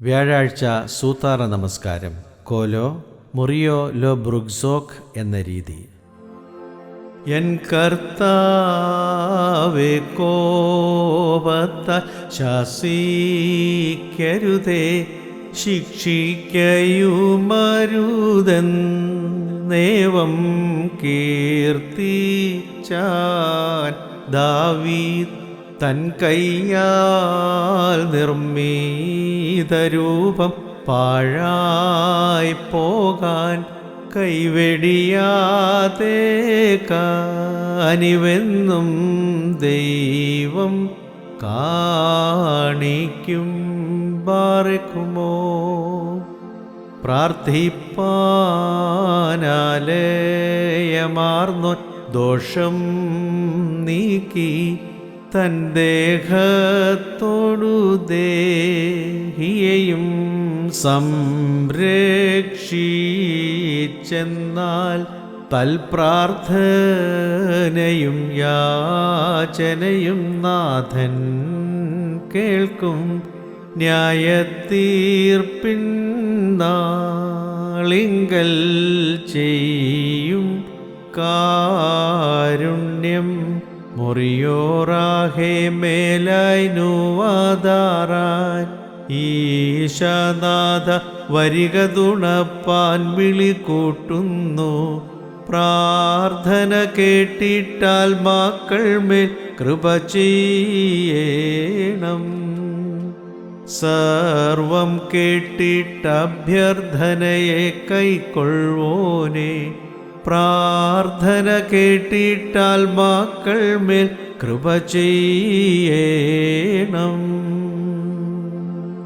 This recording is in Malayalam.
വ്യാഴാഴ്ച സൂത്താറ നമസ്കാരം. കോലോ മുറിയോ ലോ ബ്രുഗ്സോക്ക് എന്ന രീതി. എൻ കർത്താവേ കോപത്ത ശാസിക്കരുതേ ശിക്ഷിക്കയുമരുതെന്നേവം കീർത്തിച്ചാൻ ദാവീദ് തൻ കയ്യാൽ നിർമ്മീതരൂപം പാഴായി പോകാൻ കൈവെടിയാതെ കാനിവെന്നും ദൈവം കാണിക്കും. ബാറക്കുമോ? പ്രാർത്ഥിപ്പാനാലേയമാർന്നു ദോഷം നീക്കി തൻ ദേഹത്തോടു ദേഹിയെയും സംരക്ഷിച്ചെന്നാൽ തൽപ്രാർത്ഥനയും യാചനയും നാഥൻ കേൾക്കും. ന്യായത്തീർപ്പിൻ നാളിങ്കൽ ചെയ്യും കാരുണ്യം. മുറിയോറാഹേ മേലായി നുവാതാറാൻ ഈശനാഥ വരിക തുണപ്പാൻ വിളി കൂട്ടുന്നു. പ്രാർത്ഥന കേട്ടിട്ടാൽ മാക്കൾ മേൽ കൃപ ചെയ്യണം. സർവം കേട്ടിട്ട് അഭ്യർത്ഥനയെ കൈക്കൊള്ളുവോനെ. പ്രാർത്ഥന കേട്ടിട്ടാൽ മക്കൾ മേൽ കൃപ ചെയ്യണം